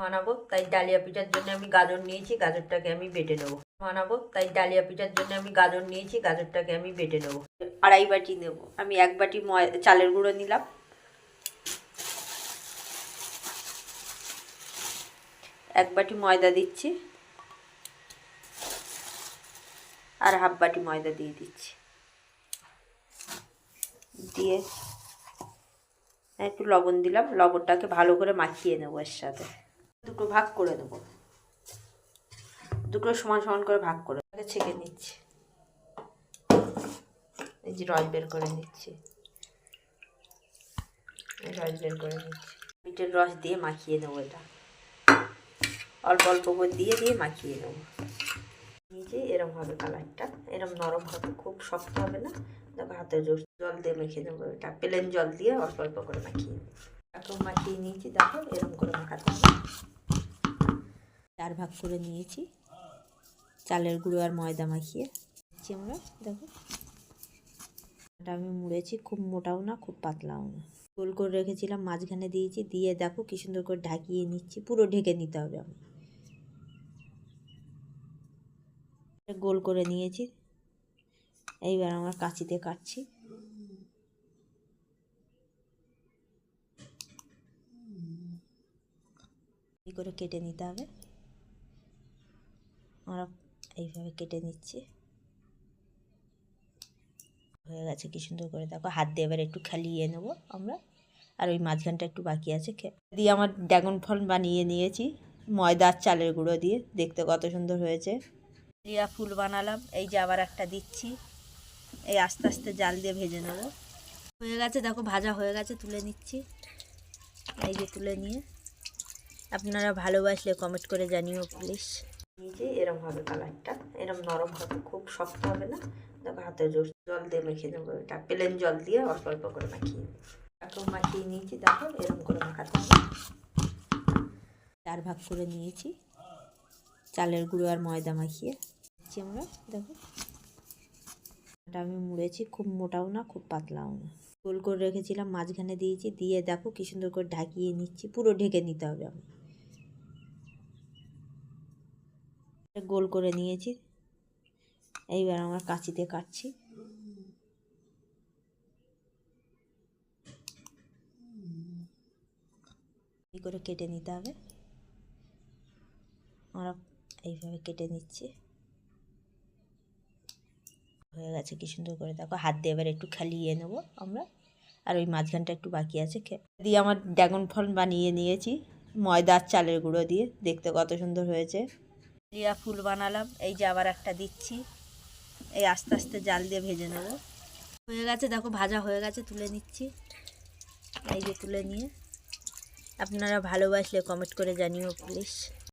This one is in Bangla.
বানাবো, তাই ডালিয়া পিঠার জন্য আমি গাজর নিয়েছি, গাজরটাকে আমি বেটে নেব। বানাবো, তাই ডালিয়া পিঠার জন্য আমি গাজর নিয়েছি, গাজরটাকে আমি বেটে নেব। আড়াই বাটি নেব। আমি এক বাটি চালের গুঁড়ো নিলাম। এক বাটি ময়দা দিচ্ছি। আর হাফ বাটি ময়দা দিয়ে দিচ্ছি। দিয়ে একটু লবণ দিলাম। লবণটাকে ভালো করে মাখিয়ে নেব এর সাথে। দুটো ভাগ করে নেব দুটো সমান সমান করে ভাগ করে আগে ছেঁকে নিচ্ছি। এই যে রস বের করে নিচ্ছি। রস বের করে নিচ্ছি। বিটের রস দিয়ে মাখিয়ে নেব এটা। অল্প অল্প করে দিয়ে দিয়ে মাখিয়ে নেব। নিচে এরম হবে কালারটা। এরম নরম হবে, খুব শক্ত হবে না। দেখো হাতে জল দিয়ে মেখে নেব এটা। প্লেন জল দিয়ে অল্প অল্প করে মাখিয়ে নেব। এখন মাখিয়ে নিয়েছি, দেখো, এরকম করে মাখাতে হবে চার ভাগ করে নিয়েছি। চালের গুঁড়ো আর ময়দা মাখিয়ে দিচ্ছি আমরা, দেখো। এটা আমি মুড়েছি, খুব মোটাও না, খুব পাতলাও না। গোল করে রেখেছিলাম, মাঝখানে দিয়েছি, দিয়ে দেখো কি সুন্দর করে ঢাকিয়ে নিচ্ছি, পুরো ঢেকে নিতে হবে আমি গোল করে নিয়েছি। এইবার আমার কাঁচিতে কাটছি। করে কেটে নিতে হবে। আমরা এইভাবে কেটে নিচ্ছি। হয়ে গেছে কি সুন্দর করে। দেখো হাত দিয়ে এবার একটু খালিয়ে নেব আমরা। আর ওই মাঝখানটা একটু বাকি আছে। খে- দিয়ে আমার ড্রাগন ফল বানিয়ে নিয়েছি। ময়দা আর চালের গুঁড়ো দিয়ে। দেখতে কত সুন্দর হয়েছে। লিয়া ফুল বানালাম। এই যে আবার একটা দিচ্ছি। এই আস্তে আস্তে জাল দিয়ে ভেজে নেব। হয়ে গেছে। দেখো ভাজা হয়ে গেছে। তুলে নিচ্ছি। এই যে তুলে নিয়ে আপনারা ভালোবাসলে কমেন্ট করে জানিও প্লিজ নিচে এরম হবে কালারটা এরম নরম হবে, খুব শক্ত হবে না। দেখো হাতে জল দিয়ে মেখে নেব এটা। প্লেন জল দিয়ে অল্প অল্প করে মাখিয়ে এখন মাখিয়ে নিয়েছি, দেখো এরম করে মাখাতে হবে। চার ভাগ করে নিয়েছি। চালের গুঁড়ো আর ময়দা মাখিয়ে দিচ্ছি আমরা, দেখো। এটা আমি মুড়েছি, খুব মোটাও না, খুব পাতলাও না। গোল করে রেখেছিলাম, মাঝখানে দিয়েছি, দিয়ে দেখো কি সুন্দর করে ঢাকিয়ে নিচ্ছি, পুরো ঢেকে নিতে হবে আমি গোল করে নিয়েছি। এইবার আমার কাঁচিতে কাটছি। করে কেটে নিতে হবে। আমরা এইভাবে কেটে নিচ্ছি। হয়ে গেছে কি সুন্দর করে। দেখো, হাত দিয়ে এবার একটু খালিয়ে নেব আমরা। আর ওই মাঝখানটা একটু বাকি আছে দিয়ে আমার ড্রাগন ফল বানিয়ে নিয়েছি। ময়দা আর চালের গুঁড়ো দিয়ে। দেখতে কত সুন্দর হয়েছে। লিয়া ফুল বানালাম। এই যে আবার একটা দিচ্ছি। এই আস্তে আস্তে জাল দিয়ে ভেজে নেব। হয়ে গেছে, দেখো, ভাজা হয়ে গেছে, তুলে নিচ্ছি। এই যে তুলে নিয়ে। আপনারা ভালোবাসলে কমেন্ট করে জানিও প্লিজ